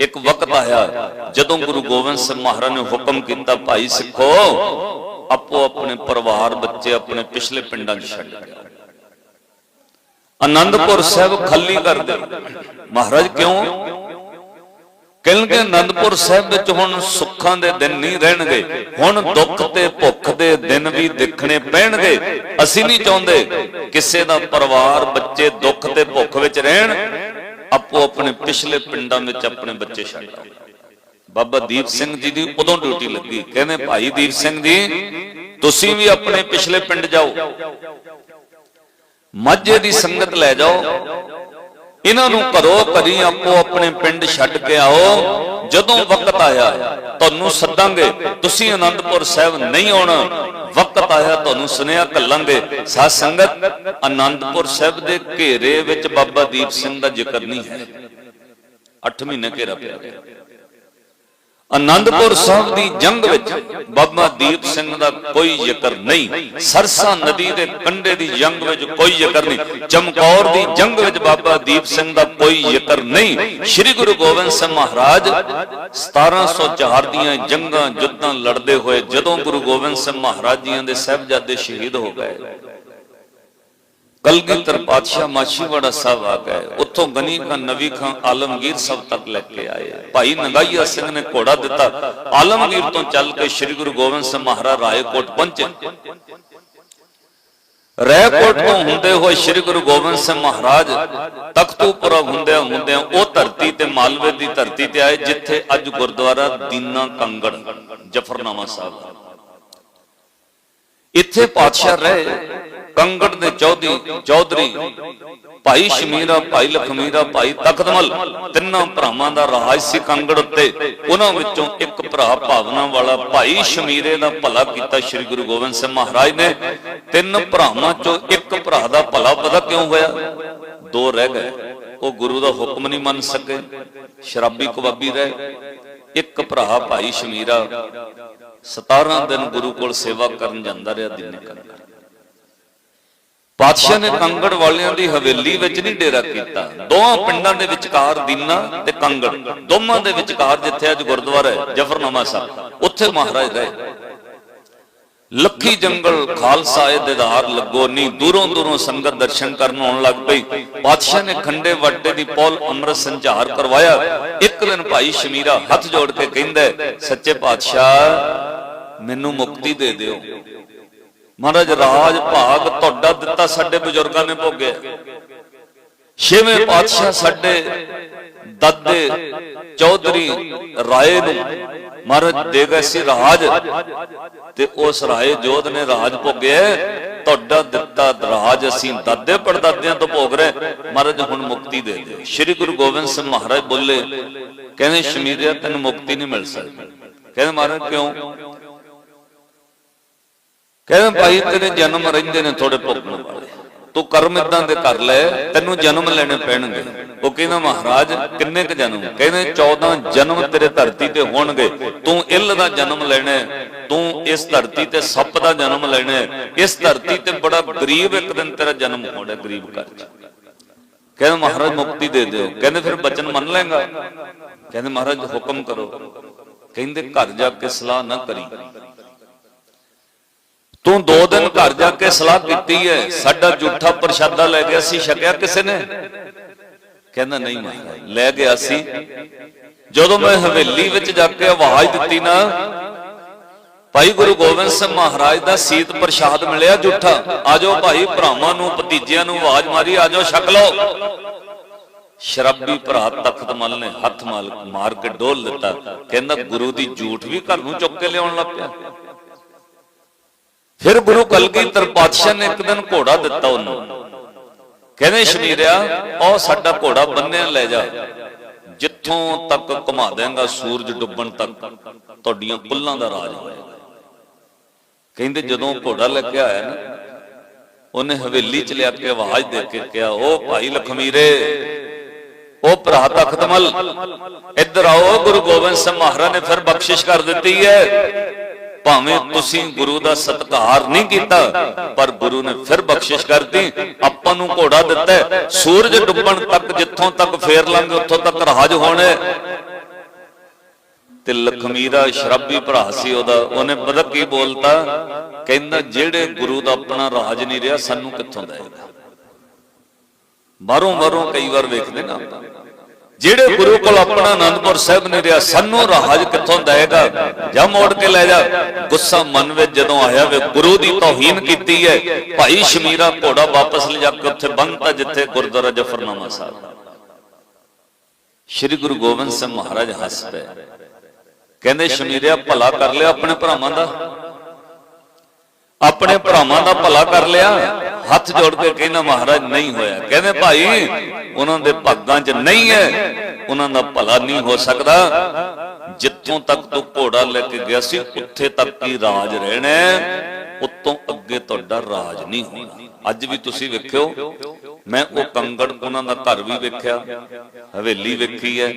ਇੱਕ ਵਕਤ ਆਇਆ ਜਦੋਂ ਗੁਰੂ ਗੋਬਿੰਦ ਸਿੰਘ ਮਹਾਰਾਜ ਨੇ ਹੁਕਮ ਕੀਤਾ, ਭਾਈ ਸਿੱਖੋ, ਆਪੋ ਆਪਣੇ ਪਰਿਵਾਰ ਬੱਚੇ ਆਪਣੇ ਪਿਛਲੇ ਪਿੰਡਾਂ 'ਚ ਛੱਡ ਗਿਆ ਆਨੰਦਪੁਰ ਸਾਹਿਬ ਖਾਲੀ ਕਰ ਦੇ। ਮਹਾਰਾਜ ਕਿਉਂ? ਕਹਿੰਦੇ ਆਨੰਦਪੁਰ ਸਾਹਿਬ ਵਿੱਚ ਹੁਣ ਸੁੱਖਾਂ ਦੇ ਦਿਨ ਨਹੀਂ ਰਹਿਣਗੇ, ਹੁਣ ਦੁੱਖ ਤੇ ਭੁੱਖ ਦੇ ਦਿਨ ਵੀ ਦੇਖਣੇ ਪੈਣਗੇ। ਅਸੀਂ ਨਹੀਂ ਚਾਹੁੰਦੇ ਕਿਸੇ ਦਾ ਪਰਿਵਾਰ, ਬੱਚੇ ਦੁੱਖ ਤੇ ਭੁੱਖ ਵਿੱਚ ਰਹਿਣ ਆਪਣੇ ਪਿਛਲੇ ਪਿੰਡਾਂ ਵਿੱਚ ਆਪਣੇ ਬੱਚੇ ਛੱਡ ਆਓ ਬਾਬਾ ਦੀਪ ਸਿੰਘ ਜੀ ਦੀ ਉਦੋਂ ਡਿਊਟੀ ਲੱਗੀ। ਕਹਿੰਦੇ, ਭਾਈ ਦੀਪ ਸਿੰਘ ਜੀ, ਤੁਸੀਂ ਵੀ ਆਪਣੇ ਪਿਛਲੇ ਪਿੰਡ ਜਾਓ। ਮਾਝੇ ਦੀ ਸੰਗਤ ਲੈ ਜਾਓ। ਇਹਨਾਂ ਨੂੰ ਘਰੋ ਘਰੀ ਆਪੋ ਆਪਣੇ ਪਿੰਡ ਛੱਡ ਕੇ ਆਓ। ਜਦੋਂ ਵਕਤ ਆਇਆ, ਤੁਹਾਨੂੰ ਸੱਦਾਂਗੇ, ਤੁਸੀਂ ਅਨੰਦਪੁਰ ਸਾਹਿਬ ਨਹੀਂ ਆਉਣਾ। ਵਕਤ ਆਇਆ, ਤੁਹਾਨੂੰ ਸੁਨੇਹਾ ਕੱਲਾਂਗੇ ਸਾਧ ਸੰਗਤ, ਅਨੰਦਪੁਰ ਸਾਹਿਬ ਦੇ ਘੇਰੇ ਵਿੱਚ ਬਾਬਾ ਦੀਪ ਸਿੰਘ ਦਾ ਜ਼ਿਕਰ ਨਹੀਂ ਹੈ। 8 ਮਹੀਨੇ ਘੇਰਾ ਪਿਆ। ਆਨੰਦਪੁਰ ਸਾਹਿਬ ਦੀ ਜੰਗ ਵਿੱਚ ਬਾਬਾ ਦੀਪ ਸਿੰਘ ਦਾ ਕੋਈ ਜ਼ਿਕਰ ਨਹੀਂ। ਸਰਸਾ ਨਦੀ ਦੇ ਕੰਢੇ ਦੀ ਜੰਗ ਵਿੱਚ ਕੋਈ ਜ਼ਿਕਰ ਨਹੀਂ। ਚਮਕੌਰ ਦੀ ਜੰਗ ਵਿੱਚ ਬਾਬਾ ਦੀਪ ਸਿੰਘ ਦਾ ਕੋਈ ਜ਼ਿਕਰ ਨਹੀਂ। ਸ੍ਰੀ ਗੁਰੂ ਗੋਬਿੰਦ ਸਿੰਘ ਮਹਾਰਾਜ 1704 ਦੀਆਂ ਜੰਗਾਂ ਜੁੱਧਾਂ ਲੜਦੇ ਹੋਏ ਜਦੋਂ ਗੁਰੂ ਗੋਬਿੰਦ ਸਿੰਘ ਮਹਾਰਾਜ ਜੀਆਂ ਦੇ ਸਹਿਬਜ਼ਾਦੇ ਸ਼ਹੀਦ ਹੋ ਗਏ। ਕਲਗੀਧਰ ਪਾਤਸ਼ਾਹ ਮਾਛੀਵਾੜਾ ਸਾਹਿਬ ਆ ਗਏ ਉੱਥੋਂ ਗਨੀ ਖਾਨ ਨਵੀ ਖਾਨ ਆਲਮਗੀਰ ਸਭ ਤੱਕ ਲੈ ਕੇ ਆਏ ਭਾਈ ਨਗਾਈਆ ਸਿੰਘ ਨੇ ਘੋੜਾ ਦਿੱਤਾ ਆਲਮਗੀਰ ਤੋਂ ਚੱਲ ਕੇ ਸ੍ਰੀ ਗੁਰੂ ਗੋਬਿੰਦ ਸਿੰਘ ਮਹਾਰਾਜ ਰਾਏਕੋਟ ਪਹੁੰਚੇ ਤੋਂ ਹੁੰਦੇ ਹੋਏ ਸ੍ਰੀ ਗੁਰੂ ਗੋਬਿੰਦ ਸਿੰਘ ਮਹਾਰਾਜ ਤਖਤੂਪੁਰਾ ਹੁੰਦਿਆਂ ਹੁੰਦਿਆਂ ਉਹ ਧਰਤੀ ਤੇ ਮਾਲਵੇ ਦੀ ਧਰਤੀ ਤੇ ਆਏ ਜਿੱਥੇ ਅੱਜ ਗੁਰਦੁਆਰਾ ਦੀਨਾ ਕੰਗੜ ਜਫਰਨਾਮਾ ਸਾਹਿਬ ਇੱਥੇ ਪਾਤਸ਼ਾਹ ਰਹੇ ਕੰਗੜ ਦੇ ਚੌਧਰੀ ਚੌਧਰੀ, ਭਾਈ ਸ਼ਮੀਰਾ, ਭਾਈ ਲਖਮੀਰਾ, ਭਾਈ ਤਖਤਮਲ, ਤਿੰਨਾਂ ਭਰਾਵਾਂ ਦਾ ਰਾਜ ਸੀ ਕੰਗੜ ਉੱਤੇ। ਉਹਨਾਂ ਵਿੱਚੋਂ ਇੱਕ ਭਰਾ ਭਾਵਨਾ ਵਾਲਾ ਭਾਈ ਸ਼ਮੀਰੇ ਦਾ ਭਲਾ ਕੀਤਾ ਸ੍ਰੀ ਗੁਰੂ ਗੋਬਿੰਦ ਸਿੰਘ ਮਹਾਰਾਜ ਨੇ। ਤਿੰਨ ਭਰਾਵਾਂ ਚੋਂ ਇੱਕ ਭਰਾ ਦਾ ਭਲਾ ਪਤਾ ਕਿਉਂ ਹੋਇਆ? ਦੋ ਰਹਿ ਗਏ। ਉਹ ਗੁਰੂ ਦਾ ਹੁਕਮ ਨਹੀਂ ਮੰਨ ਸਕੇ। ਸ਼ਰਾਬੀ ਕਬਾਬੀ ਰਹਿ। ਇੱਕ ਭਰਾ ਭਾਈ ਸ਼ਮੀਰਾ 17 ਦਿਨ ਗੁਰੂ ਕੋਲ ਸੇਵਾ ਕਰਨ ਜਾਂਦਾ ਰਿਹਾ, ਦਿਨੇ ਕੰਗੜ ਪਾਤਸ਼ਾਹ ਨੇ ਕੰਗੜ ਵਾਲਿਆਂ ਦੀ ਹਵੇਲੀ ਵਿੱਚ ਨਹੀਂ ਡੇਰਾ ਕੀਤਾ। ਦੋਹਾਂ ਪਿੰਡਾਂ ਦੇ ਵਿਚਕਾਰ ਦੀਨਾ ਤੇ ਕੰਗੜ। ਦੋਵਾਂ ਦੇ ਵਿਚਕਾਰ ਜਿੱਥੇ ਅੱਜ ਗੁਰਦੁਆਰਾ ਹੈ ਜਫਰਨਾਮਾ ਸਾਹਿਬ। ਉੱਥੇ ਮਹਾਰਾਜ ਰਹੇ ਲੱਖੀ ਜੰਗਲ ਖਾਲਸਾ ਇਹ ਦਿਦਾਰ ਲੱਗੋ ਨਹੀਂ ਦੂਰੋਂ ਦੂਰੋਂ ਸੰਗਤ ਦਰਸ਼ਨ ਕਰਨ ਆਉਣ ਲੱਗ ਪਈ। ਪਾਤਸ਼ਾਹ ਨੇ ਖੰਡੇ ਵਾਟੇ ਦੀ ਪੌਲ ਅੰਮ੍ਰਿਤ ਸੰਚਾਰ ਕਰਵਾਇਆ। ਇੱਕ ਦਿਨ ਭਾਈ ਸ਼ਮੀਰਾ ਹੱਥ ਜੋੜ ਕੇ ਕਹਿੰਦਾ ਸੱਚੇ ਪਾਤਸ਼ਾਹ ਮੈਨੂੰ ਮੁਕਤੀ ਦੇ ਦਿਓ। ਮਹਾਰਾਜ, ਰਾਜ, ਭਾਗ ਤੁਹਾਡਾ ਦਿੱਤਾ, ਸਾਡੇ ਬਜ਼ੁਰਗਾਂ ਨੇ ਭੋਗਿਆ। ਛੇਵੇਂ ਪਾਤਸ਼ਾਹ ਸਾਡੇ ਦਾਦੇ ਚੌਧਰੀ ਰਾਏ ਨੂੰ ਮਹਾਰਾਜ, ਦੇ ਗਏ ਸੀ ਰਾਜ ਤੇ ਉਸ ਰਾਏ ਜੋਧ ਨੇ ਰਾਜ ਭੋਗਿਆ। ਤੁਹਾਡਾ ਦਿੱਤਾ ਰਾਜ, ਅਸੀਂ ਦਾਦੇ ਪੜਦਾਦਿਆਂ ਤੋਂ ਭੋਗ ਰਹੇ ਮਹਾਰਾਜ, ਹੁਣ ਮੁਕਤੀ ਦੇ ਦਿਓ। ਸ੍ਰੀ ਗੁਰੂ ਗੋਬਿੰਦ ਸਿੰਘ ਮਹਾਰਾਜ ਬੋਲੇ, ਕਹਿੰਦੇ, ਸ਼ਮੀਰਿਆ, ਤੈਨੂੰ ਮੁਕਤੀ ਨਹੀਂ ਮਿਲ ਸਕਦੀ। ਕਹਿੰਦੇ, ਮਹਾਰਾਜ, ਕਿਉਂ? ਕਹਿੰਦੇ ਭਾਈ, ਤੇਰੇ ਜਨਮ ਰਹਿੰਦੇ ਨੇ ਥੋੜੇ ਭੋਗਣ ਵਾਲੇ। ਤੂੰ ਕਰਮ ਇਦਾਂ ਦੇ ਕਰ ਲੈ, ਤੈਨੂੰ ਜਨਮ ਲੈਣੇ ਪੈਣਗੇ। ਉਹ ਕਹਿੰਦਾ, ਮਹਾਰਾਜ, ਕਿੰਨੇ ਕ ਜਨਮ? ਕਹਿੰਦੇ 14 ਜਨਮ ਤੇਰੇ ਧਰਤੀ ਤੇ ਹੋਣਗੇ। ਤੂੰ ਇੱਲ ਦਾ ਜਨਮ ਲੈਣਾ ਤੂੰ ਇਸ ਧਰਤੀ ਤੇ ਸੱਪ ਦਾ ਜਨਮ ਲੈਣਾ ਇਸ ਧਰਤੀ ਤੇ ਬੜਾ ਗਰੀਬ ਇੱਕ ਦਿਨ ਤੇਰਾ ਜਨਮ ਹੋਣਾ ਗਰੀਬ ਘਰ ਚ। ਕਹਿੰਦੇ, ਮਹਾਰਾਜ, ਮੁਕਤੀ ਦੇ ਦਿਓ। ਕਹਿੰਦੇ, ਫਿਰ ਬਚਨ ਮੰਨ ਲੇਗਾ ਕਹਿੰਦੇ, ਮਹਾਰਾਜ, ਹੁਕਮ ਕਰੋ। ਕਹਿੰਦੇ, ਘਰ ਜਾ ਕੇ ਸਲਾਹ ਨਾ ਕਰੀ। ਤੂੰ ਦੋ ਦਿਨ ਘਰ ਜਾ ਕੇ ਸਲਾਹ ਕੀਤੀ ਹੈ, ਸਾਡਾ ਝੂਠਾ ਪ੍ਰਸ਼ਾਦਾ ਲੈ ਗਿਆ ਸੀ ਛਕਿਆ ਕਿਸੇ ਨੇ? ਕਹਿੰਦਾ, ਨਹੀਂ ਮਹਾਰਾਜ ਲੈ ਗਿਆ ਸੀ ਜਦੋਂ ਮੈਂ ਹਵੇਲੀ ਵਿੱਚ ਜਾ ਕੇ ਆਵਾਜ਼ ਦਿੱਤੀ ਨਾ, ਭਾਈ ਗੁਰੂ ਗੋਬਿੰਦ ਸਿੰਘ ਮਹਾਰਾਜ ਦਾ ਸੀਤ ਪ੍ਰਸ਼ਾਦ ਮਿਲਿਆ ਝੂਠਾ ਆਜੋ ਭਾਈ ਭਰਾਵਾਂ ਨੂੰ, ਭਤੀਜਿਆਂ ਨੂੰ ਆਵਾਜ਼ ਮਾਰੀ, ਆਜੋ ਛਕ ਲਓ। ਸ਼ਰਾਬੀ ਭਰਾ ਤਖਤ ਮਲ ਨੇ ਹੱਥ ਮਾਲ ਮਾਰ ਕੇ ਡੋਲ ਦਿੱਤਾ। ਕਹਿੰਦਾ, ਗੁਰੂ ਦੀ ਝੂਠ ਵੀ ਘਰ ਨੂੰ ਚੁੱਕ ਕੇ ਲਿਆਉਣ ਲੱਗ ਪਿਆ। ਫਿਰ ਗੁਰੂ ਕਲਗੀਧਰ ਪਾਤਸ਼ਾਹ ਨੇ ਇੱਕ ਦਿਨ ਘੋੜਾ ਦਿੱਤਾ ਉਹਨੂੰ। ਕਹਿੰਦੇ ਸ਼ਮੀਰਿਆ ਉਹ ਸਾਡਾ ਘੋੜਾ ਬੰਨਿਆ ਲੈ ਜਾ। ਜਿੱਥੋਂ ਤੱਕ ਘੁਮਾ ਦੇਂਗਾ ਸੂਰਜ ਡੁੱਬਣ ਤੱਕ, ਤੁਹਾਡੀਆਂ ਕੁੱਲਾਂ ਦਾ ਰਾਜ ਹੋਏਗਾ। ਕਹਿੰਦੇ, ਜਦੋਂ ਘੋੜਾ ਲੈ ਕੇ ਆਇਆ ਨਾ, ਉਹਨੇ ਹਵੇਲੀ ਚ ਲਿਆ ਕੇ ਆਵਾਜ਼ ਦੇ ਕੇ ਕਿਹਾ ਉਹ ਭਾਈ ਲਖਮੀਰੇ ਉਹ ਭਰਾ ਤਖਤਮਲ ਇੱਧਰ ਆਓ, ਗੁਰੂ ਗੋਬਿੰਦ ਸਿੰਘ ਮਹਾਰਾਜ ਨੇ ਫਿਰ ਬਖਸ਼ਿਸ਼ ਕਰ ਦਿੱਤੀ ਹੈ। ਭਾਵੇਂ ਤੁਸੀਂ ਗੁਰੂ ਦਾ ਸਤਿਕਾਰ ਨਹੀਂ ਕੀਤਾ, ਪਰ ਗੁਰੂ ਨੇ ਫਿਰ ਬਖਸ਼ਿਸ਼ ਕਰਤੀ, ਆਪਾਂ ਨੂੰ ਘੋੜਾ ਦਿੱਤਾ ਸੂਰਜ ਡੁੱਬਣ ਤੱਕ ਜਿੱਥੋਂ ਤੱਕ ਫੇਰ ਲਾਂਗੇ ਉੱਥੋਂ ਤੱਕ ਰਾਜ ਹੋਣਾ ਤੇ ਲਖਮੀਰਾ ਸ਼ਰਾਬੀ ਭਰਾ ਸੀ ਉਹਦਾ, ਉਹਨੇ ਪਤਾ ਕੀ ਬੋਲਤਾ? ਕਹਿੰਦਾ, ਜਿਹੜੇ ਗੁਰੂ ਦਾ ਆਪਣਾ ਰਾਜ ਨਹੀਂ ਰਿਹਾ, ਸਾਨੂੰ ਕਿੱਥੋਂ ਦੇਗਾ ਬਾਹਰੋਂ ਬਾਹਰੋਂ ਕਈ ਵਾਰ ਵੇਖਦੇ ਨਾ ਆਪਾਂ। ਜਿਹੜੇ ਗੁਰੂ ਕੋਲ ਆਪਣਾ ਆਨੰਦਪੁਰ ਸਾਹਿਬ ਨਹੀਂ ਰਿਹਾ, ਸਾਨੂੰ ਰਾਜ ਕਿੱਥੋਂ ਦੇਗਾ ਜਾਂ ਮੋੜ ਕੇ ਲੈ ਜਾ। ਗੁੱਸਾ ਮਨ ਵਿੱਚ ਜਦੋਂ ਆਇਆ ਵੇ ਗੁਰੂ ਦੀ ਤੋਹੀਨ ਕੀਤੀ ਹੈ, ਭਾਈ ਸ਼ਮੀਰਾ ਘੋੜਾ ਵਾਪਸ ਲਿਜਾ ਕੇ ਉੱਥੇ ਬੰਨਤਾ ਜਿੱਥੇ ਗੁਰਦੁਆਰਾ ਜਫਰਨਾਮਾ ਸਾਹਿਬ। ਸ੍ਰੀ ਗੁਰੂ ਗੋਬਿੰਦ ਸਿੰਘ ਮਹਾਰਾਜ ਹੱਸ ਪਏ। ਕਹਿੰਦੇ, ਸ਼ਮੀਰਿਆ, ਭਲਾ ਕਰ ਲਿਆ ਆਪਣੇ ਭਰਾਵਾਂ ਦਾ? ਆਪਣੇ ਭਰਾਵਾਂ ਦਾ ਭਲਾ ਕਰ ਲਿਆ। ਹੱਥ ਜੋੜ ਕੇ ਕਹਿੰਦਾ ਮਹਾਰਾਜ ਨਹੀਂ ਹੋਇਆ। ਕਹਿੰਦੇ ਭਾਈ ਉਹਨਾਂ ਦੇ ਭਾਗਾਂ 'ਚ ਨਹੀਂ ਹੈ। ਉਹਨਾਂ ਦਾ ਭਲਾ ਨਹੀਂ ਹੋ ਸਕਦਾ। ਜਿੱਥੋਂ ਤੱਕ ਤੂੰ ਘੋੜਾ ਲੈ ਕੇ ਗਿਆ ਸੀ ਉੱਥੇ ਤੱਕ ਹੀ ਰਾਜ ਰਹਿਣਾ ਹੈ, ਉੱਤੋਂ ਅੱਗੇ ਤੁਹਾਡਾ ਰਾਜ ਨਹੀਂ ਹੋਣਾ। ਅੱਜ ਵੀ ਤੁਸੀਂ ਵੇਖਿਓ ਮੈਂ ਉਹ ਕੰਗੜ ਉਹਨਾਂ ਦਾ ਘਰ ਵੀ ਵੇਖਿਆ, ਹਵੇਲੀ ਵੇਖੀ ਹੈ,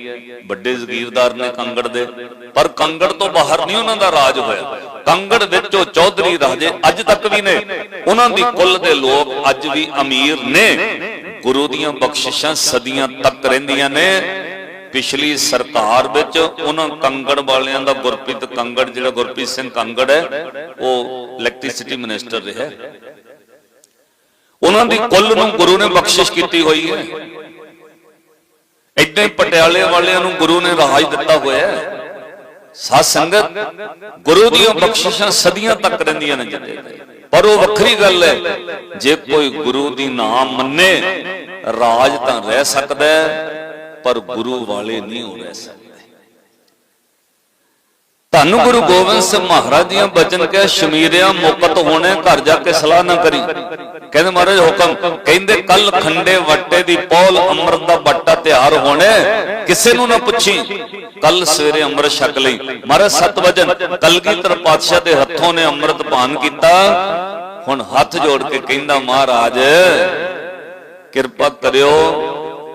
ਵੱਡੇ ਜ਼ਗੀਰਦਾਰ ਨੇ ਕੰਗੜ ਦੇ, ਪਰ ਕੰਗੜ ਤੋਂ ਬਾਹਰ ਨਹੀਂ ਉਹਨਾਂ ਦਾ ਰਾਜ ਹੋਇਆ। ਕੰਗੜ ਵਿੱਚੋਂ ਚੌਧਰੀ ਰਾਜੇ ਅੱਜ ਤੱਕ ਵੀ ਨੇ। ਉਹਨਾਂ ਦੀ ਕੁੱਲ ਦੇ ਲੋਕ ਅੱਜ ਵੀ ਅਮੀਰ ਨੇ। ਗੁਰੂ ਦੀਆਂ ਬਖਸ਼ਿਸ਼ਾਂ ਸਦੀਆਂ ਤੱਕ ਰਹਿੰਦੀਆਂ ਨੇ। ਪਿਛਲੀ ਸਰਕਾਰ ਵਿੱਚ ਉਹਨਾਂ ਕੰਗੜ ਵਾਲਿਆਂ ਦਾ ਗੁਰਪ੍ਰੀਤ ਕੰਗੜ, ਜਿਹੜਾ ਗੁਰਪ੍ਰੀਤ ਸਿੰਘ ਕੰਗੜ ਹੈ, ਉਹ ਇਲੈਕਟ੍ਰਿਸਿਟੀ ਮਿਨਿਸਟਰ ਰਿਹਾ। ਉਹਨਾਂ ਦੀ ਕੁੱਲ ਨੂੰ ਗੁਰੂ ਨੇ ਬਖਸ਼ਿਸ਼ ਕੀਤੀ ਹੋਈ ਹੈ। ਏਦਾਂ ਹੀ ਪਟਿਆਲੇ ਵਾਲਿਆਂ ਨੂੰ ਗੁਰੂ ਨੇ ਰਾਜ ਦਿੱਤਾ ਹੋਇਆ ਹੈ। ਸਾਧ ਸੰਗਤ ਗੁਰੂ ਦੀਆਂ ਬਖਸ਼ਿਸ਼ਾਂ ਸਦੀਆਂ ਤੱਕ ਰਹਿੰਦੀਆਂ ਨੇ ਜਿੱਤੇ ਪਰ ਉਹ ਵੱਖਰੀ ਗੱਲ ਹੈ ਜੇ ਕੋਈ ਗੁਰੂ ਦੀ ਨਾਮ ਮੰਨੇ ਰਾਜ ਤਾਂ ਰਹਿ ਸਕਦਾ ਪਰ ਗੁਰੂ ਵਾਲੇ ਨਹੀਂ ਹੋ ਰਹਿ ਸਕਦੇ। ਧੰਨ ਗੁਰੂ ਗੋਬਿੰਦ ਸਿੰਘ ਮਹਾਰਾਜ ਦੀਆਂ ਬਚਨ ਕਹਿ ਸ਼ਮੀਰਿਆ ਮੁਕਤ ਹੋਣੇ ਘਰ ਜਾ ਕੇ ਸਲਾਹ ਨਾ ਕਰੀ। ਕਹਿੰਦੇ ਮਹਾਰਾਜ ਹੁਕਮ ਕਹਿੰਦੇ ਕੱਲ ਖੰਡੇ ਵੱਟੇ ਦੀ ਪੌਲ ਅੰਮ੍ਰਿਤ ਦਾ ਬੱਟਾ ਤਿਆਰ ਹੋਣੇ ਕਿਸੇ ਨੂੰ ਨਾ ਪੁੱਛੀ ਕੱਲ ਸਵੇਰੇ ਅੰਮ੍ਰਿਤ ਛਕ ਲਈ। ਮਹਾਰਾਜ ਸਤ ਵਜਨ ਕਲਗੀਧਰ ਪਾਤਸ਼ਾਹ ਦੇ ਹੱਥੋਂ ਨੇ ਅੰਮ੍ਰਿਤ ਪਾਨ ਕੀਤਾ। ਹੁਣ ਹੱਥ ਜੋੜ ਕੇ ਕਹਿੰਦਾ ਮਹਾਰਾਜ ਕਿਰਪਾ ਕਰਿਓ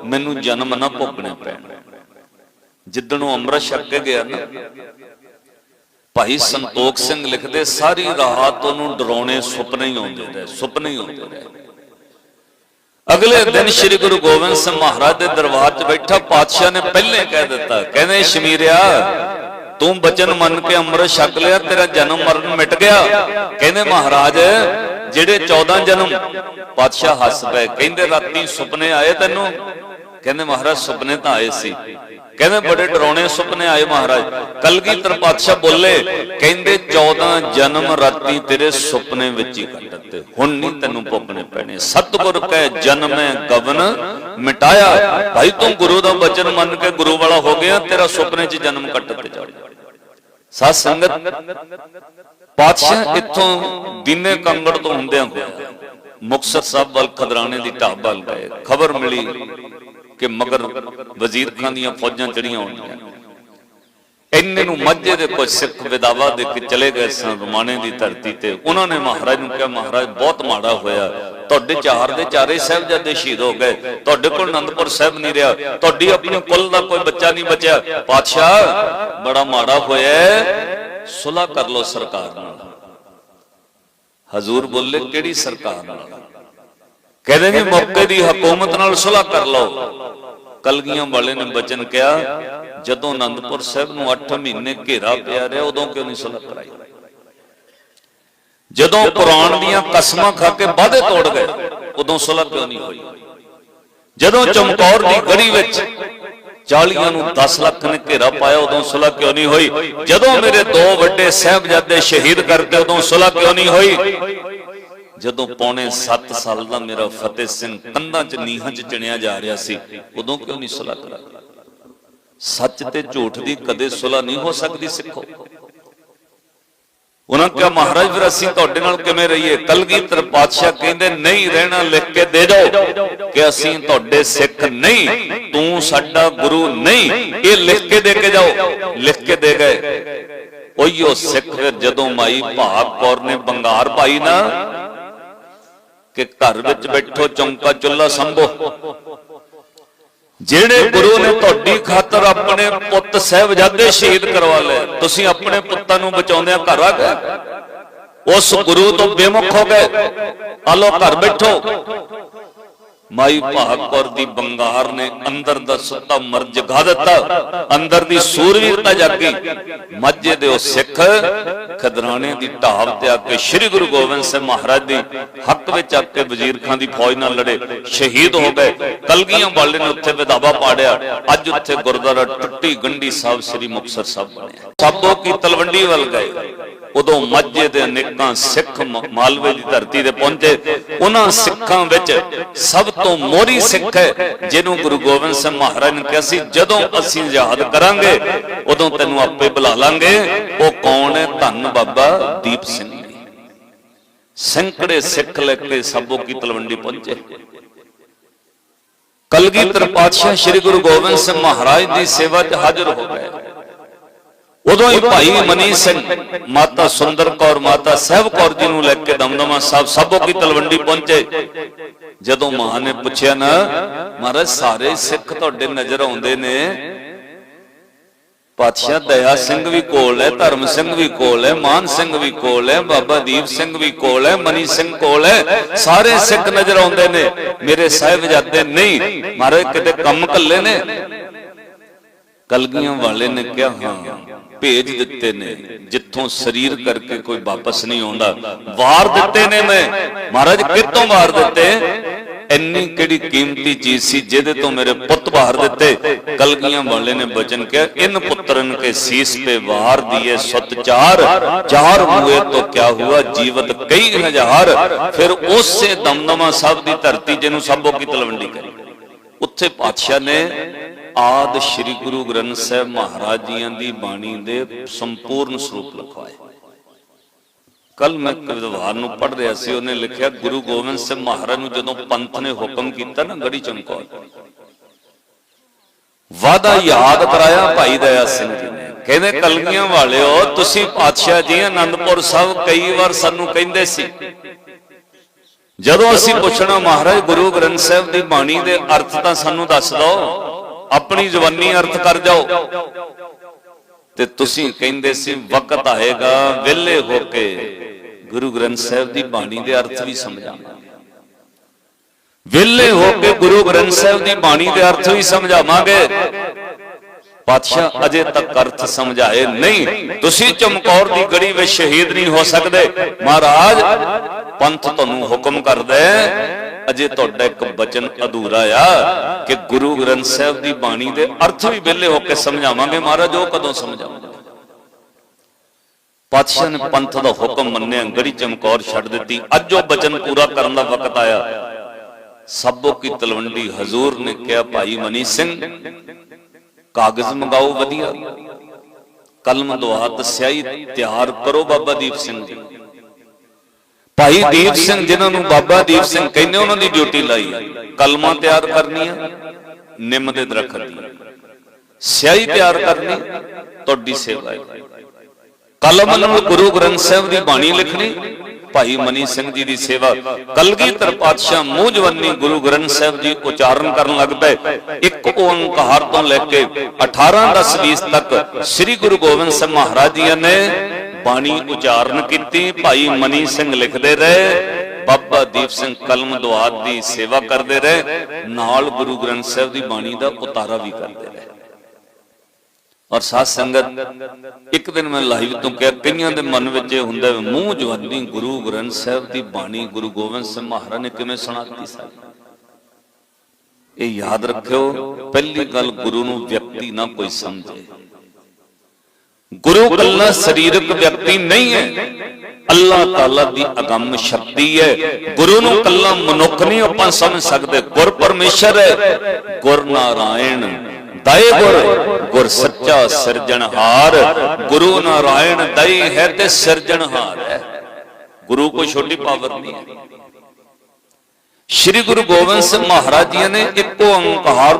ਮੈਨੂੰ ਜਨਮ ਨਾ ਭੋਗਣੇ ਪੈਣ। ਜਿੱਦਣ ਉਹ ਅੰਮ੍ਰਿਤ ਛਕ ਕੇ ਗਿਆ ਨਾ ਭਾਈ ਸੰਤੋਖ ਸਿੰਘ ਲਿਖਦੇ, ਸਾਰੀ ਰਾਤ ਉਹਨੂੰ ਡਰਾਉਣੇ ਸੁਪਨੇ ਹੀ ਆਉਂਦੇ ਰਹੇ, ਸੁਪਨੇ ਹੀ ਆਉਂਦੇ ਰਹੇ। ਅਗਲੇ ਦਿਨ ਸ੍ਰੀ ਗੁਰੂ ਗੋਬਿੰਦ ਸਿੰਘ ਮਹਾਰਾਜ ਦੇ ਦਰਬਾਰ 'ਚ ਬੈਠਾ, ਪਾਤਸ਼ਾਹ ਨੇ ਪਹਿਲੇ ਕਹਿ ਦਿੱਤਾ, ਕਹਿੰਦੇ, ਸ਼ਮੀਰਿਆ, ਤੂੰ ਬਚਨ ਮੰਨ ਕੇ ਅੰਮ੍ਰਿਤ ਛਕ ਲਿਆ, ਤੇਰਾ ਜਨਮ ਮਰਨ ਮਿਟ ਗਿਆ। ਕਹਿੰਦੇ, ਮਹਾਰਾਜ, ਜਿਹੜੇ 14 ਜਨਮ ਪਾਤਸ਼ਾਹ ਹੱਸ ਪਏ, ਕਹਿੰਦੇ, ਰਾਤੀ ਸੁਪਨੇ ਆਏ ਤੈਨੂੰ? ਕਹਿੰਦੇ, ਮਹਾਰਾਜ, ਸੁਪਨੇ ਤਾਂ ਆਏ ਸੀ। ਕਹਿੰਦੇ ਬੜੇ ਡਰਾਉਣੇ ਸੁਪਨੇ ਆਏ ਮਹਾਰਾਜ। ਕਲਗੀਧਰ ਪਾਤਸ਼ਾਹ ਬੋਲੇ, ਕਹਿੰਦੇ 14 ਜਨਮ ਰਾਤੀ ਤੇਰੇ ਸੁਪਨੇ ਵਿੱਚ ਹੀ ਕੱਟ ਦਿੱਤੇ। ਹੁਣ ਨਹੀਂ ਤੈਨੂੰ ਭੋਗਣੇ ਪੈਣੇ। ਸਤਿਗੁਰ ਕੈ ਜਨਮੈ ਗਵਨ, ਮਿਟਾਇਆ। ਭਾਈ ਤੂੰ ਗੁਰੂ ਦਾ ਬਚਨ ਮੰਨ ਕੇ ਗੁਰੂ ਵਾਲਾ ਹੋ ਗਿਆ, ਤੇਰਾ ਸੁਪਨੇ 'ਚ ਜਨਮ ਕੱਟ ਤੇ ਚੜ ਸਾਧ ਸੰਗਤ, ਪਾਤਸ਼ਾਹ ਇੱਥੋਂ ਦਿਨੇ ਕੰਗੜ ਤੋਂ ਹੁੰਦਿਆਂ ਹੋਇਆ ਮੁਕਤਸਰ ਸਾਹਿਬ ਵੱਲ ਖਦਰਾਣੇ ਦੀ ਢਾਬ ਵੱਲ ਗਏ। ਖਬਰ ਮਿਲੀ ਕਿ ਮਗਰ ਵਜ਼ੀਰ ਖਾਨ ਦੀਆਂ ਫੌਜਾਂ ਚੜੀਆਂ ਹੋਣੀਆਂ ਇੰਨੇ ਨੂੰ ਮਾਝੇ ਦੇ ਕੁਝ ਸਿੱਖ ਵਿਦਾਵਾ ਦੇ ਕੇ ਚਲੇ ਗਏ ਸਨ ਰਮਾਣੇ ਦੀ ਧਰਤੀ ਤੇ। ਉਹਨਾਂ ਨੇ ਮਹਾਰਾਜ ਨੂੰ ਕਿਹਾ ਮਹਾਰਾਜ ਬਹੁਤ ਮਾੜਾ ਹੋਇਆ। ਤੁਹਾਡੇ ਚਾਰ ਦੇ ਚਾਰੇ ਸਾਹਿਬਜ਼ਾਦੇ ਸ਼ਹੀਦ ਹੋ ਗਏ। ਤੁਹਾਡੇ ਕੋਲ ਅਨੰਦਪੁਰ ਸਾਹਿਬ ਨਹੀਂ ਰਿਹਾ। ਤੁਹਾਡੀ ਆਪਣੇ ਕੁੱਲ ਦਾ ਕੋਈ ਬੱਚਾ ਨਹੀਂ ਬਚਿਆ। ਪਾਤਸ਼ਾਹ ਬੜਾ ਮਾੜਾ ਹੋਇਆ ਹੈ, ਕਰ ਲਓ ਸਰਕਾਰ ਨਾਲ। ਹਜ਼ੂਰ ਬੋਲੇ ਕਿਹੜੀ ਸਰਕਾਰ ਨਾਲ? ਕਹਿੰਦੇ ਜੀ ਮੌਕੇ ਦੀ ਹਕੂਮਤ ਨਾਲ ਸੁਲ੍ਹਾ ਕਰ ਲਓ। ਕਲਗੀਆਂ ਵਾਲੇ ਨੇ ਬਚਨ ਕਿਹਾ ਜਦੋਂ ਆਨੰਦਪੁਰ ਸਾਹਿਬ ਨੂੰ 8 ਮਹੀਨੇ ਘੇਰਾ ਪਿਆ ਰਿਹਾ ਉਦੋਂ ਕਿਉਂ ਨਹੀਂ ਸੁਲ੍ਹਾ ਕਰਾਈ? ਜਦੋਂ ਕੁਰਾਨ ਦੀਆਂ ਕਸਮਾਂ ਖਾ ਕੇ ਵਾਅਦੇ ਤੋੜ ਗਏ ਉਦੋਂ ਸੁਲ੍ਹਾ ਕਿਉਂ ਨਹੀਂ ਹੋਈ? ਜਦੋਂ ਚਮਕੌਰ ਦੀ ਗੜੀ ਵਿੱਚ 40 ਨੂੰ 10 ਲੱਖ ਨੇ ਘੇਰਾ ਪਾਇਆ ਉਦੋਂ ਸੁਲ੍ਹਾ ਕਿਉਂ ਨਹੀਂ ਹੋਈ? ਜਦੋਂ ਮੇਰੇ ਦੋ ਵੱਡੇ ਸਾਹਿਬਜ਼ਾਦੇ ਸ਼ਹੀਦ ਕਰਤੇ ਉਦੋਂ ਸੁਲ੍ਹਾ ਕਿਉਂ ਨਹੀਂ ਹੋਈ? ਜਦੋਂ ਪੌਣੇ 7 ਸਾਲ ਦਾ ਮੇਰਾ ਫਤਿਹ ਸਿੰਘ ਕੰਧਾਂ 'ਚ ਨੀਹਾਂ 'ਚ ਚਿਣਿਆ ਜਾ ਰਿਹਾ ਸੀ, ਉਦੋਂ ਕਿਉਂ ਨਹੀਂ ਸੁਲ੍ਹਾ ਕਰਾ? ਸੱਚ ਤੇ ਝੂਠ ਦੀ ਕਦੇ ਸੁਲ੍ਹਾ ਨਹੀਂ ਹੋ ਸਕਦੀ ਸਿੱਖੋ। ਉਹਨਾਂ ਕਿਹਾ, ਮਹਾਰਾਜ ਫਿਰ ਅਸੀਂ ਤੁਹਾਡੇ ਨਾਲ ਕਿਵੇਂ ਰਹੀਏ? ਕਲਗੀਧਰ ਪਾਤਸ਼ਾਹ ਕਹਿੰਦੇ, ਨਹੀਂ ਰਹਿਣਾ ਲਿਖ ਕੇ ਦੇ ਦਿਓ। ਕਿ ਅਸੀਂ ਤੁਹਾਡੇ ਸਿੱਖ ਨਹੀਂ, ਤੂੰ ਸਾਡਾ ਗੁਰੂ ਨਹੀਂ। ਇਹ ਲਿਖ ਕੇ ਦੇ ਕੇ ਜਾਓ। ਲਿਖ ਕੇ ਦੇ ਗਏ। ਉਹੀਓ ਸਿੱਖ ਫਿਰ ਜਦੋਂ ਮਾਈ ਭਾਗ ਕੌਰ ਨੇ ਬੰਗਾਰ ਪਾਈ ਨਾ ਕਿ ਘਰ ਵਿੱਚ ਬੈਠੋ ਚੌਂਕਾ ਚੁੱਲਾ ਸੰਭੋ। ਜਿਹੜੇ ਗੁਰੂ ਨੇ ਤੁਹਾਡੀ ਖਾਤਰ ਆਪਣੇ ਪੁੱਤ ਸਹਿਬਜ਼ਾਦੇ ਸ਼ਹੀਦ ਕਰਵਾ ਲਏ। ਤੁਸੀਂ ਆਪਣੇ ਪੁੱਤਾਂ ਨੂੰ ਬਚਾਉਂਦਿਆਂ ਘਰ ਆ ਗਏ। ਉਸ ਗੁਰੂ ਤੋਂ ਬੇਮੁਖ ਹੋ ਗਏ। ਆਲੋ ਘਰ ਬੈਠੋ। ਮਾਈ ਭਾਗਪੁਰ ਦੀ ਬੰਗਾਰ ਨੇ ਅੰਦਰ ਦਾ ਸੁੱਤਾ ਮਰ ਜਗਾ ਦਿੱਤਾ। ਅੰਦਰ ਦੀ ਸੂਰਵੀਰਤਾ ਜਾਗੀ। ਮਾਝੇ ਦੇ ਉਹ ਸਿੱਖ ਖਦਰਾਣੇ ਦੀ ਢਾਬ ਤੇ ਆ ਕੇ ਸ੍ਰੀ ਗੁਰੂ ਗੋਬਿੰਦ ਸਿੰਘ ਮਹਾਰਾਜ ਦੀ ਹੱਕ ਵਿੱਚ ਆ ਕੇ ਵਜ਼ੀਰ ਖਾਨ ਦੀ ਫੌਜ ਨਾਲ ਲੜੇ, ਸ਼ਹੀਦ ਹੋ ਗਏ। ਕਲਗੀਆਂ ਵਾਲੇ ਨੇ ਉੱਥੇ ਵਿਧਾਵਾ ਪਾੜਿਆ। ਅੱਜ ਉੱਥੇ ਗੁਰਦੁਆਰਾ ਟੁੱਟੀ ਗੰਢੀ ਸਾਹਿਬ ਸ੍ਰੀ ਮੁਕਤਸਰ ਸਾਹਿਬ ਬਣਿਆ। ਸਾਬੋ ਕੀ ਤਲਵੰਡੀ ਵੱਲ ਗਏ। ਉਦੋਂ ਮਾਝੇ ਦੇ ਅਨੇਕਾਂ ਸਿੱਖ ਮਾਲਵੇ ਦੀ ਧਰਤੀ ਤੇ ਪਹੁੰਚੇ। ਉਹਨਾਂ ਸਿੱਖਾਂ ਵਿੱਚ ਸਭ ਤੋਂ ਮੋਹਰੀ ਸਿੱਖ ਹੈ, ਜਿਹਨੂੰ ਗੁਰੂ ਗੋਬਿੰਦ ਸਿੰਘ ਮਹਾਰਾਜ ਨੇ ਕਿਹਾ ਸੀ, ਜਦੋਂ ਅਸੀਂ ਯਾਦ ਕਰਾਂਗੇ, ਉਦੋਂ ਤੈਨੂੰ ਆਪੇ ਬੁਲਾ ਲਾਂਗੇ। ਉਹ ਕੌਣ ਹੈ? ਧੰਨ ਬਾਬਾ ਦੀਪ ਸਿੰਘ ਸੈਂਕੜੇ ਸਿੱਖ ਲੈ ਕੇ ਸਾਬੋ ਕੀ ਤਲਵੰਡੀ ਪਹੁੰਚੇ। ਕਲਗੀਧਰ ਪਾਤਸ਼ਾਹ ਸ੍ਰੀ ਗੁਰੂ ਗੋਬਿੰਦ ਸਿੰਘ ਮਹਾਰਾਜ ਦੀ ਸੇਵਾ 'ਚ ਹਾਜ਼ਰ ਹੋ ਗਏ। ਉਦੋਂ ਹੀ ਭਾਈ ਮਨੀ ਸਿੰਘ ਮਾਤਾ ਸੁੰਦਰ ਕੌਰ ਮਾਤਾ ਸਹਿਬ ਕੌਰ ਜੀ ਨੂੰ ਲੈ ਕੇ ਦਮਦਮਾ ਸਾਹਿਬ ਸਾਬੋ ਕੀ ਤਲਵੰਡੀ ਪਹੁੰਚੇ। ਜਦੋਂ ਮਾਂ ਨੇ ਪੁੱਛਿਆ ਨਾ ਮਹਾਰਾਜ ਸਾਰੇ ਸਿੱਖ ਤੁਹਾਡੇ ਨਜ਼ਰ ਆਉਂਦੇ ਨੇ। ਪਾਤਸ਼ਾਹ ਦਇਆ ਸਿੰਘ ਵੀ ਕੋਲ ਹੈ ਧਰਮ ਸਿੰਘ ਵੀ ਕੋਲ ਹੈ ਮਾਨ ਸਿੰਘ ਵੀ ਕੋਲ ਹੈ ਬਾਬਾ ਦੀਪ ਸਿੰਘ ਵੀ ਕੋਲ ਹੈ ਮਨੀ ਸਿੰਘ ਕੋਲ ਹੈ। ਸਾਰੇ ਸਿੱਖ ਨਜ਼ਰ ਆਉਂਦੇ ਨੇ। ਮੇਰੇ ਸਾਹਿਬਜ਼ਾਦੇ ਨਹੀਂ। ਮਹਾਰਾਜ ਕਿਤੇ ਕੰਮ ਕੱਲੇ ਨੇ? ਕਲਗੀਆਂ ਵਾਲੇ ਨੇ ਕਿਹਾ ਹਾਂ ਭੇਜ ਦਿੱਤੇ ਨੇ। ਜਿੱਥੋਂ ਸਰੀਰ ਕਰਕੇ ਕੋਈ ਵਾਪਸ ਨਹੀਂ ਆਉਂਦਾ। ਵਾਰ ਦਿੱਤੇ ਨੇ ਮੈਂ। ਮਹਾਰਾਜ, ਕਿੱਥੋਂ ਵਾਰ ਦਿੱਤੇ? ਇੰਨੀ ਕਿਹੜੀ ਕੀਮਤੀ ਚੀਜ਼ ਸੀ ਜਿਹਦੇ ਤੋਂ ਮੇਰੇ ਪੁੱਤ ਵਾਰ ਦਿੱਤੇ। ਕਲਗੀਆਂ ਵਾਲੇ ਨੇ ਬਚਨ ਕਿਹਾ, ਇਨ ਪੁੱਤਰਨ ਕੇ ਸੀਸ ਤੇ ਵਾਰ ਦੀਏ ਸਤ ਚਾਰ। ਚਾਰ ਹੋਏ ਤੋਂ ਕਿਆ ਹੁਆ? ਜੀਵਤ ਕਈ ਹਜ਼ਾਰ ਫਿਰ ਉਸੇ ਦਮਦਮਾ ਸਾਹਿਬ ਦੀ ਧਰਤੀ ਜਿਹਨੂੰ ਸਭੋ ਕੀ ਤਲਵੰਡੀ ਕਰੀ ਉੱਥੇ ਪਾਤਸ਼ਾਹ ਨੇ ਆਦ ਸ੍ਰੀ ਗੁਰੂ ਗ੍ਰੰਥ ਸਾਹਿਬ ਮਹਾਰਾਜ ਜੀਆਂ ਦੀ ਬਾਣੀ ਦੇ ਸੰਪੂਰਨ ਸਰੂਪ ਲਿਖਵਾਏ। ਕੱਲ ਮੈਂ ਇੱਕ ਵਿਦਵਾਨ ਨੂੰ ਪੜ੍ਹ ਰਿਹਾ ਸੀ, ਉਹਨੇ ਲਿਖਿਆ, ਗੁਰੂ ਗੋਬਿੰਦ ਸਿੰਘ ਮਹਾਰਾਜ ਨੂੰ ਜਦੋਂ ਪੰਥ ਨੇ ਹੁਕਮ ਕੀਤਾ ਨਾ ਗੜੀ ਚਮਕੌਰ, ਵਾਦਾ ਯਾਦ ਕਰਾਇਆ ਭਾਈ ਦਇਆ ਸਿੰਘ ਜੀ ਨੇ। ਕਹਿੰਦੇ, ਕਲਗੀਆਂ ਵਾਲਿਓ, ਤੁਸੀਂ ਪਾਤਸ਼ਾਹ ਜੀ ਆਨੰਦਪੁਰ ਸਾਹਿਬ ਕਈ ਵਾਰ ਸਾਨੂੰ ਕਹਿੰਦੇ ਸੀ, ਜਦੋਂ ਅਸੀਂ ਪੁੱਛਣਾ, ਮਹਾਰਾਜ, ਗੁਰੂ ਗ੍ਰੰਥ ਸਾਹਿਬ ਦੀ ਬਾਣੀ ਦੇ ਅਰਥ ਤਾਂ ਸਾਨੂੰ ਦੱਸ ਦਿਓ ਆਪਣੀ ਜਵਾਨੀ ਅਰਥ ਕਰ ਜਾਓ। ਤੇ ਤੁਸੀਂ ਕਹਿੰਦੇ ਸੀ, ਵਕਤ ਆਏਗਾ, ਵਿਹਲੇ ਹੋ ਕੇ ਗੁਰੂ ਗ੍ਰੰਥ ਸਾਹਿਬ ਦੀ ਬਾਣੀ ਦੇ ਅਰਥ ਵੀ ਸਮਝਾਵਾਂਗੇ ਵਿਹਲੇ ਹੋ ਕੇ ਗੁਰੂ ਗ੍ਰੰਥ ਸਾਹਿਬ ਦੀ ਬਾਣੀ ਦੇ ਅਰਥ ਵੀ ਸਮਝਾਵਾਂਗੇ। ਪਾਤਸ਼ਾਹ ਅਜੇ ਤੱਕ ਅਰਥ ਸਮਝਾਏ ਨਹੀਂ। ਤੁਸੀਂ ਚਮਕੌਰ ਦੀ ਗੜੀ ਵਿੱਚ ਸ਼ਹੀਦ ਨਹੀਂ ਹੋ ਸਕਦੇ। ਮਹਾਰਾਜ, ਪੰਥ ਤੁਹਾਨੂੰ ਹੁਕਮ ਕਰਦਾ। ਅਜੇ ਤੁਹਾਡਾ ਇੱਕ ਬਚਨ ਅਧੂਰਾ ਆ ਕਿ ਗੁਰੂ ਗ੍ਰੰਥ ਸਾਹਿਬ ਦੀ ਬਾਣੀ ਦੇ ਅਰਥ ਵੀ ਵਿਹਲੇ ਹੋ ਕੇ ਸਮਝਾਵਾਂਗੇ ਮਹਾਰਾਜ, ਉਹ ਕਦੋਂ ਸਮਝਾਵਾਂਗੇ? ਪਾਤਸ਼ਾਹ ਨੇ ਪੰਥ ਦਾ ਹੁਕਮ ਮੰਨਿਆ ਗੜੀ ਚਮਕੌਰ ਛੱਡ ਦਿੱਤੀ। ਅੱਜ ਉਹ ਬਚਨ ਪੂਰਾ ਕਰਨ ਦਾ ਵਕਤ ਆਇਆ। ਸਭੋ ਕੀ ਤਲਵੰਡੀ ਹਜ਼ੂਰ ਨੇ ਕਿਹਾ, ਭਾਈ ਮਨੀ ਸਿੰਘ, ਕਾਗਜ਼ ਮੰਗਾਓ ਵਧੀਆ। ਕਲਮ ਦੁਆਤ ਸਿਆਹੀ ਤਿਆਰ ਕਰੋ ਬਾਬਾ ਦੀਪ ਸਿੰਘ ਜੀ। ਭਾਈ ਦੀਪ ਸਿੰਘ ਜਿਨ੍ਹਾਂ ਨੂੰ ਬਾਬਾ ਦੀਪ ਸਿੰਘ ਕਹਿੰਦੇ ਉਹਨਾਂ ਦੀ ਡਿਊਟੀ ਲਾਈ। ਹੈ। ਕਲਮਾਂ ਤਿਆਰ ਕਰਨੀਆਂ। ਨਿੰਮ ਦੇ ਦਰਖਤ ਦੀ ਸਿਆਹੀ ਤਿਆਰ ਕਰਨੀ। ਤੁਹਾਡੀ ਸੇਵਾ ਹੈ। ਕਲਮ ਨਾਲ ਗੁਰੂ ਗ੍ਰੰਥ ਸਾਹਿਬ ਦੀ ਬਾਣੀ ਲਿਖਣੀ। ਭਾਈ ਮਨੀ ਸਿੰਘ ਜੀ ਦੀ ਸੇਵਾ। ਕਲਗੀਧਰ ਪਾਤਸ਼ਾਹ ਮੂੰਹ ਜਵੰਨੀ ਗੁਰੂ ਗ੍ਰੰਥ ਸਾਹਿਬ ਜੀ ਉਚਾਰਨ ਕਰਨ ਲੱਗ ਪਏ ਇੱਕ ਓੰਕਾਰ ਤੋਂ ਲੈ ਕੇ 18 10 20 ਤੱਕ ਸ੍ਰੀ ਗੁਰੂ ਗੋਬਿੰਦ ਸਿੰਘ ਮਹਾਰਾਜ ਜੀ ਨੇ ਬਾਣੀ ਉਚਾਰਨ ਕੀਤੀ, ਭਾਈ ਮਨੀ ਸਿੰਘ ਲਿਖਦੇ ਰਹੇ, ਬਾਬਾ ਦੀਪ ਸਿੰਘ ਕਲਮ ਦੁਆਤ ਦੀ ਸੇਵਾ ਕਰਦੇ ਰਹੇ, ਨਾਲ ਗੁਰੂ ਗ੍ਰੰਥ ਸਾਹਿਬ ਦੀ ਬਾਣੀ ਦਾ ਉਤਾਰਾ ਵੀ ਕਰਦੇ ਰਹੇ। ਔਰ ਸਾਧ ਸੰਗਤ, ਇੱਕ ਦਿਨ ਮੈਂ ਲਾਈਵ ਤੋਂ ਕਿਹਾ, ਕਈਆਂ ਦੇ ਮਨ ਵਿੱਚ ਇਹ ਹੁੰਦਾ ਮੂੰਹ ਜਵਾਨੀ ਗੁਰੂ ਗ੍ਰੰਥ ਸਾਹਿਬ ਦੀ ਬਾਣੀ ਗੁਰੂ ਗੋਬਿੰਦ ਸਿੰਘ ਮਹਾਰਾਜ ਨੇ ਕਿਵੇਂ ਸੁਣਾਤੀ ਸਾਨੂੰ ਇਹ ਯਾਦ ਰੱਖਿਓ, ਪਹਿਲੀ ਗੱਲ ਗੁਰੂ ਨੂੰ ਵਿਅਕਤੀ ਨਾ ਕੋਈ ਸਮਝੇ। ਗੁਰੂ ਕੱਲਾ ਸਰੀਰਕ ਵਿਅਕਤੀ ਨਹੀਂ ਹੈ। ਅੱਲਾਹ ਤਾਲਾ ਦੀ ਅਗੰਮ ਸ਼ਕਤੀ ਹੈ। ਗੁਰੂ ਨੂੰ ਕੱਲਾ ਮਨੁੱਖ ਨਹੀਂ ਆਪਾਂ ਸਮਝ ਸਕਦੇ। ਗੁਰ ਪਰਮੇਸ਼ਰ ਹੈ। ਗੁਰ ਨਾਰਾਇਣ। ਦਇ ਗੁਰ। ਗੁਰ ਸੱਚਾ ਸਿਰਜਣਹਾਰ। ਗੁਰੂ ਨਾਰਾਇਣ ਦਈ ਹੈ ਤੇ ਸਿਰਜਣਹਾਰ ਹੈ। ਗੁਰੂ ਕੋਈ ਛੋਟੀ ਪਾਵਰ ਨਹੀਂ ਹੈ। ਸ਼੍ਰੀ ਗੁਰੂ ਗੋਬਿੰਦ ਸਿੰਘ ਮਹਾਰਾਜ ਜੀ ਨੇ ਇੱਕੋ ਓੰਕਾਰ